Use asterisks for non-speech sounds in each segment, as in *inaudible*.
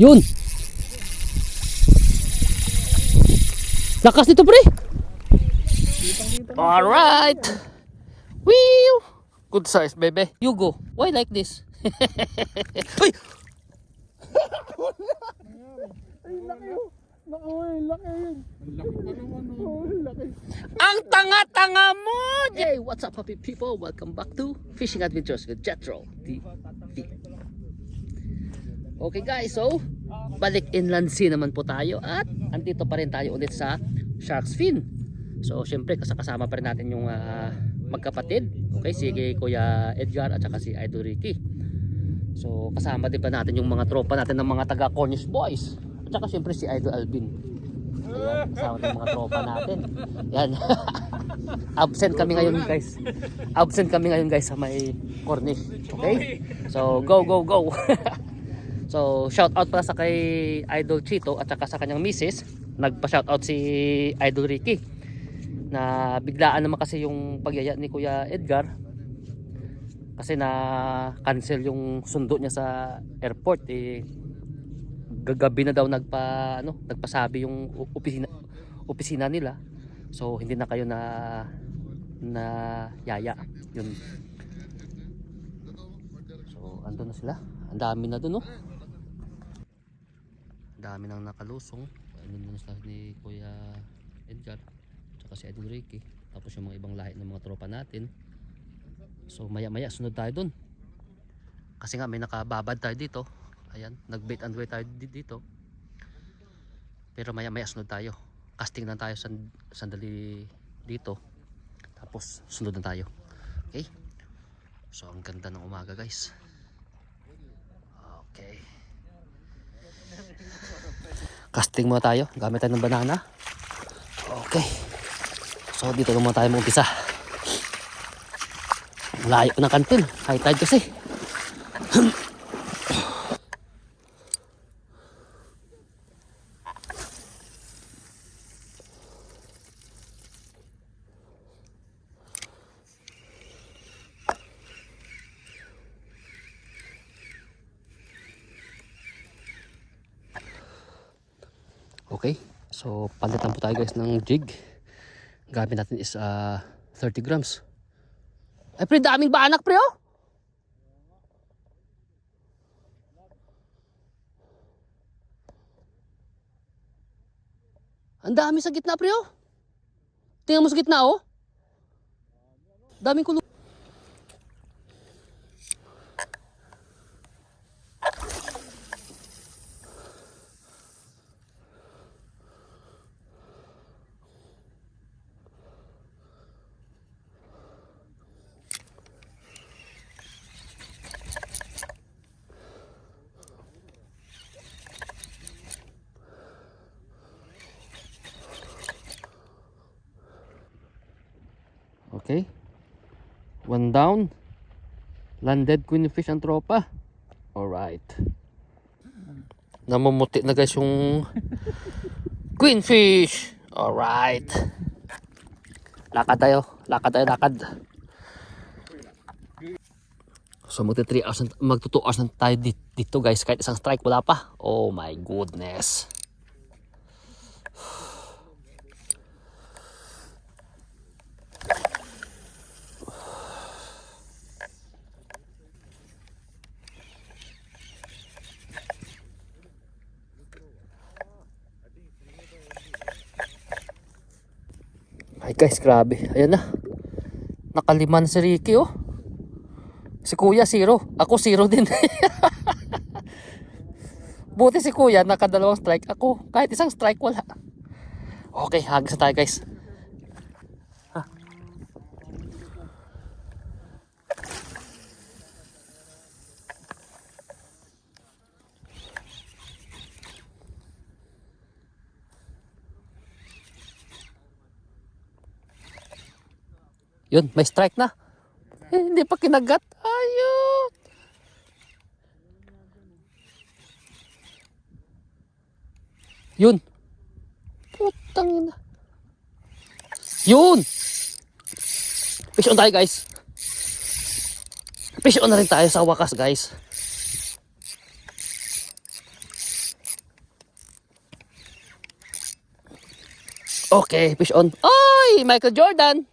Yun. Lakas nito pre. Alright. Wee! Good size, baby. You go. Why like this? *laughs* Uy! Ang tanga-tanga mo! Hey, what's up happy people? Welcome back to Fishing Adventures with Jetro TV. Okay guys, so balik inland sea naman po tayo at andito pa rin tayo ulit sa Shark's Fin. So syempre kasama pa rin natin yung ah, magkapatid. Okay, si Kuya Edgar at saka si Idol Ricky. So kasama din pa natin yung mga tropa natin ng mga taga Cornish Boys. At saka syempre si Idol Alvin. Ayan, kasama ng mga tropa natin. Yan. *laughs* Absent kami ngayon guys. Absent kami ngayon guys sa may Cornish. Okay? So go go go. *laughs* so shout out pala sa kay Idol Chito at saka sa kanyang misis. Nagpa shout out si Idol Ricky. Na biglaan naman kasi yung pagyaya ni Kuya Edgar. Kasi na cancel yung sundo niya sa airport eh. Gagabi na daw nagpa ano nagpasabi yung opisina opisina nila. So hindi na kayo na na yaya. Yun. So andun na sila. Ang dami na dun oh. ang dami nang nakalusong. Andun na sila ni Kuya Edgar tsaka si Edwin Ricky tapos yung mga ibang lahi ng mga tropa natin. So maya maya sunod tayo dun. Kasi nga may nakababad tayo dito. Ayan nag bait and wait tayo di- dito. Pero maya maya sunod tayo. Casting lang tayo san, sandali dito. Tapos sunod na tayo. Okay? So ang ganda ng umaga guys. Okay casting muna tayo. Gamit tayo ng banana. Okay. So dito naman tayo mag-umpisa. Layo ng kantin. High tide kasi Okay, so palitan po tayo guys ng jig. Gamit natin is ah, 30 grams. Ay pre, daming ba anak pre oh? Ang dami sa gitna pre oh. Tingnan mo sa gitna oh. Daming kulo. Okay. One down. Landed queen fish ang tropa. Alright. Namumuti na guys yung *laughs* queen fish. Alright. Lakad tayo. Lakad tayo, lakad. So magti 3 hours, magto 2 hours na tayo dito, dito guys. Kahit isang strike wala pa. Oh my goodness. Ay guys, grabe. Ayan na. Nakaliman si Ricky oh. Si Kuya zero. Ako zero din. *laughs* Buti si Kuya nakadalawang strike. Ako kahit isang strike wala. Okay, hagis na tayo guys. Yun, may strike na. Eh, hindi pa kinagat. Ayun. Yun. Putang ina. Yun. Fish on tayo, guys. Fish on na rin tayo sa wakas, guys. Okay, fish on. Oy, Michael Jordan.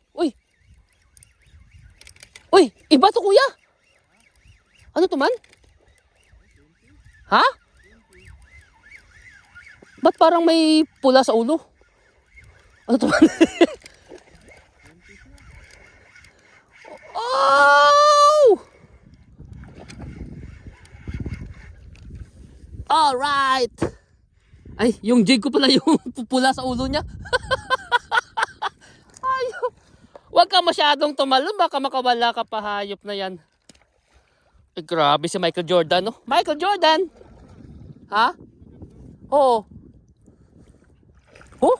Uy. Iba to kuya. Ano to man? Ha? Ba't parang may pula sa ulo? Ano to man? *laughs* oh! Alright! Ay, yung jig ko pala yung *laughs* pula sa ulo niya. *laughs* Huwag ka masyadong tumalon, baka makawala ka pa hayop na yan. Ay, grabe si Michael Jordan, no? Michael Jordan! Ha? Oo. Oh?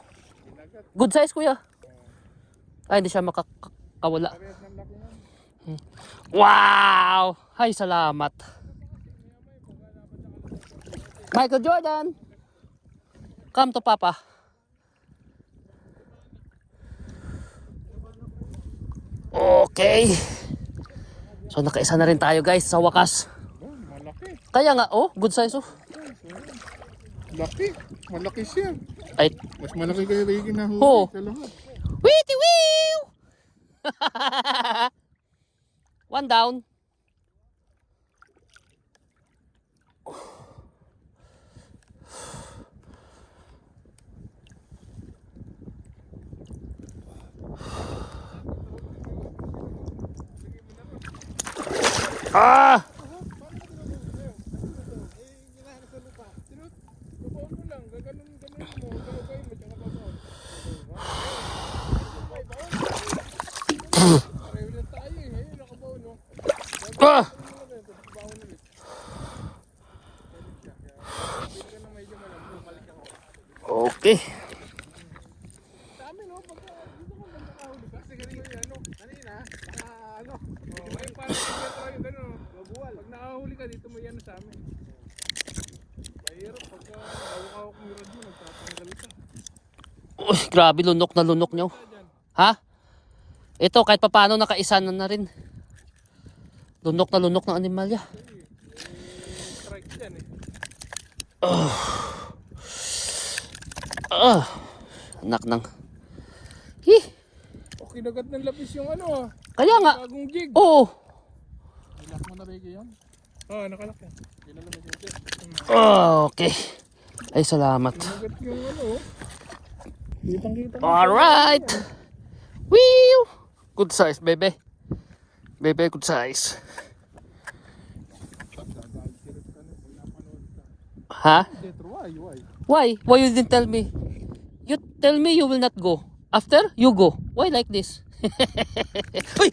Good size, kuya. Ay, hindi siya makakawala. Wow! Ay, salamat. Michael Jordan! Come to Papa. Okay. So nakaisa na rin tayo guys sa wakas. Oh, malaki. Kaya nga, oh, good size oh. Laki. Malaki siya. Ay, Mas malaki kayo kayo Oo. sa lahat. Witty wee! *laughs* One down. Ah! Babaon mo lang. Gaganon, ganon mo. Galagay mo. Tsaka babaon. Pareho na tayo eh. Ayun, nakabaon no. Ah! Babaon ulit. Hindi ka na medyo malam. Balik ako. Okay. Sa amin no. Pagka dito mo bang nakahuli ka. Kasi ganito yung ano. Kanina. Naka ano. Oh, ay parang yung yung gano'n. Mabuwal. Pag nakahuli ka dito mo yan sa amin. Mahirap pagka hawak-hawak mo yung rod mo. Nagtatanggal ka. Uy, grabe lunok na lunok nyo. Ha? Ito, kahit papaano nakaisa na na rin. Lunok na lunok ng animalya. Strike dyan eh. Ah, anak ng... Hi, O kinagat ng lapis yung ano ah. kaya nga. Bagong jig. Oo. Nilak mo na Ricky yun? Oo, oh, nakalak yan. Kinalamig yung jig. Oh, okay. Ay, salamat. Kinagat yung ano oh. Alright. Wee! Good size, baby. Baby, good size. Jetro, why? Why? Why? Why you didn't tell me? You tell me you will not go. After, you go. Why like this? *laughs* Uy!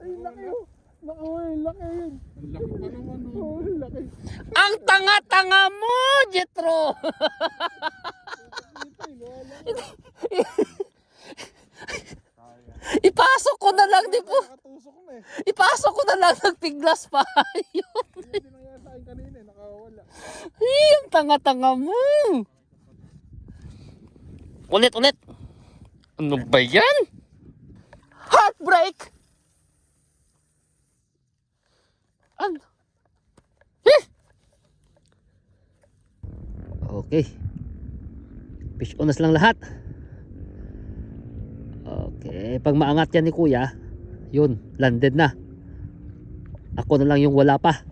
Ay, laki Laki oh, laki yun. Ang laki pa oh. Oo, ang laki. Ang tanga-tanga mo, Jetro! Ipasok ko na lang, di po. Eh. Ipasok ko na lang, nagpiglas pa. Yun. Eh. Ay, ang tanga-tanga mo. Ulit, ulit. Ano ba yan? Heartbreak! Ano? Okay. Fish on nas lang lahat. Okay. Pag maangat yan ni kuya, yun, landed na. Ako na lang yung wala pa.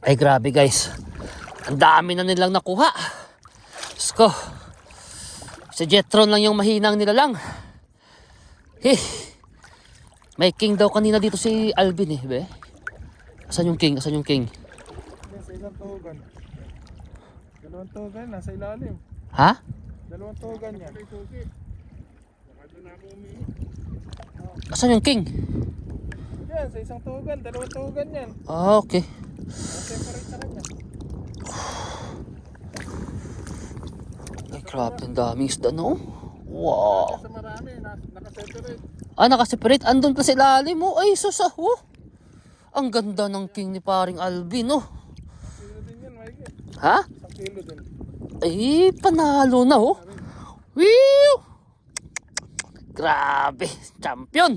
Ay grabe guys. Ang dami na nilang nakuha. Diyos ko. Si Jetron lang yung mahinang nila lang. Eh. May king daw kanina dito si Alvin eh. Be? Asan yung king? Asan yung king? Yan, sa isang tugan. Dalawang tugan, nasa ilalim. Ha? Dalawang tugan yan. Asan yung king? Yan, sa isang tugan, dalawang tugan yan. Ah, okay. Separate sa kanya. Ay grabe, ang daming isda no? Wow. Sa marami, nakaseparate. Ah, nakaseparate. Andun pa sa ilalim mo. Ay, sus. Oh. Ang ganda ng king ni paring Alvin, Mikey. Ha? Ay, panalo na, oh. Whew! Grabe, champion.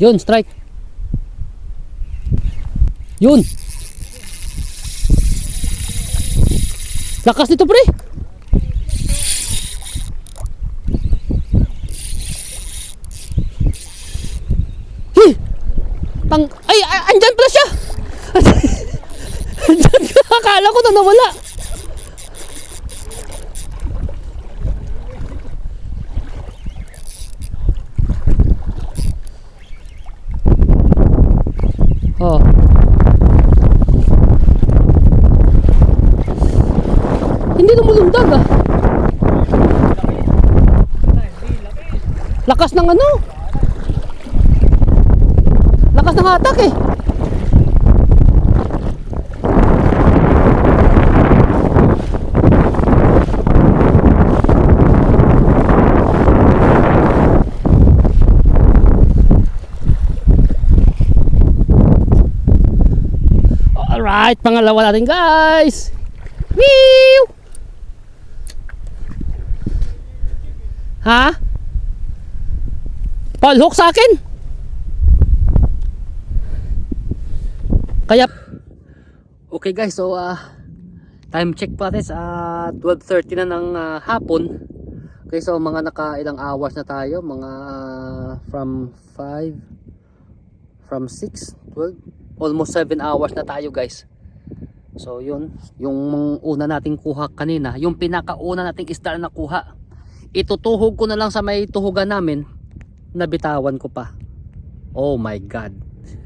Yun, strike. Yun. Lakas nito pre. Hi! Tang ay, ay andyan pala siya. *laughs* andyan ka. Akala ko na nawala. Oh. Hindi lumulundag ah. Lakas ng ano? Lakas ng hatak eh. Alright, pangalawa natin guys. Woo! Ha? Paul, hook sa akin. Kaya Okay guys, so uh, time check pa natin sa 12:30 na ng ah, hapon. Okay, so mga naka ilang hours na tayo, mga ah, from 5 from 6, 12, almost 7 hours na tayo guys. So yun, yung una nating kuha kanina, yung pinakauna nating isda na nakuha. Itutuhog ko na lang sa may tuhugan namin, nabitawan ko pa. Oh my god.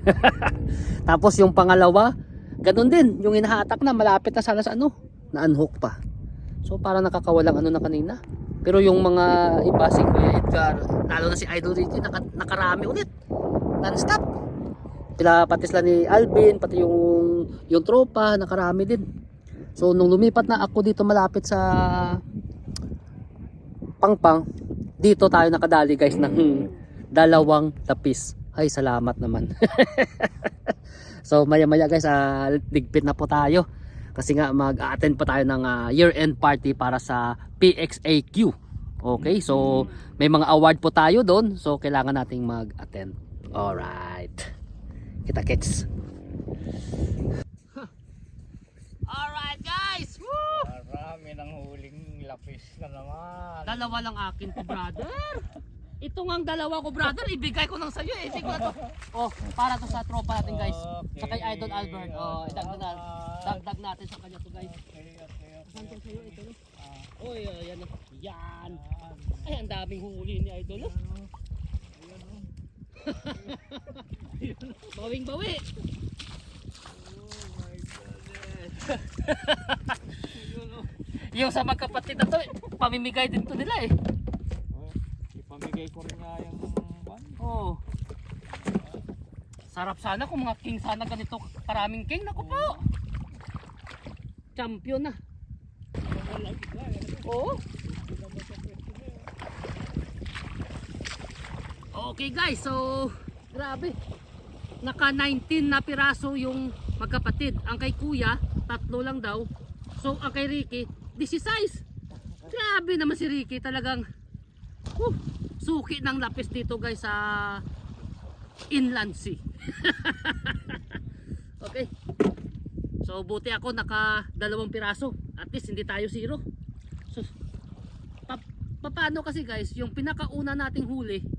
*laughs* Tapos yung pangalawa, ganun din, yung inahatak na malapit na sana sa ano, na-unhook pa. So para nakakawalang ano na kanina. Pero yung mga iba si Kuya Edgar, lalo na si Idol Ricky, naka, nakarami ulit. Non-stop. Pila pati sila ni Alvin, pati yung yung tropa, nakarami din. So nung lumipat na ako dito malapit sa Pangpang, dito tayo nakadali guys ng dalawang tapis. Ay salamat naman. *laughs* so maya maya guys, ah, ligpit na po tayo. Kasi nga mag-attend pa tayo ng ah, year-end party para sa PXAQ. Okay, so may mga award po tayo doon. So kailangan nating mag-attend. Alright. Kita kits. Alright guys! Woo! Marami ng huling lapis na naman. Dalawa lang akin to brother. Ito nga ang dalawa ko brother, ibigay ko lang sa iyo eh. Ko na to. Oh, para to sa tropa natin guys. Sa kay Idol Albert. Oh, idagdag na, dagdag natin sa kanya to guys. Okay, okay, okay. Saan sa iyo ito? no? Oy, oh, yan. oh. Yan. Ay, ang daming huli ni Idol. oh. Bawing bawi. Yung sa magkapatid na to, pamimigay din to nila eh. Oh, ipamigay ko rin nga yung ban. Oh. Sarap sana kung mga king sana ganito karaming king. Naku po. Champion na. Oo. Okay guys, so grabe. Naka 19 na piraso yung magkapatid. Ang kay kuya, tatlo lang daw. So ang kay Ricky, 16. Grabe naman si Ricky talagang Whew, suki ng lapis dito guys sa inland sea. *laughs* okay. So buti ako naka dalawang piraso. At least hindi tayo zero. So pa, paano kasi guys, yung pinakauna nating huli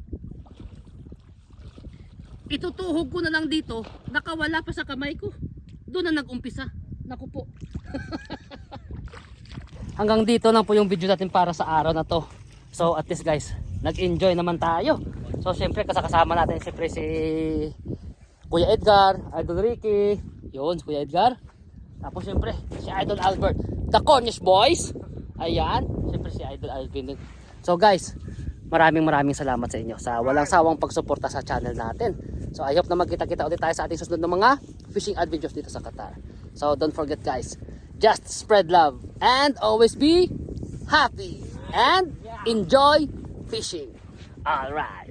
itutuhog ko na lang dito, nakawala pa sa kamay ko. Doon na nag-umpisa. Naku po. *laughs* Hanggang dito lang po yung video natin para sa araw na to. So at least guys, nag-enjoy naman tayo. So siyempre kasakasama natin siyempre si Kuya Edgar, Idol Ricky, yun si Kuya Edgar. Tapos siyempre si Idol Albert, the Cornish Boys. Ayan, siyempre si Idol Alvin. So guys, maraming maraming salamat sa inyo sa walang sawang pagsuporta sa channel natin. So I hope na magkita-kita ulit tayo sa ating susunod na mga fishing adventures dito sa Qatar. So don't forget guys, just spread love and always be happy and enjoy fishing. Alright.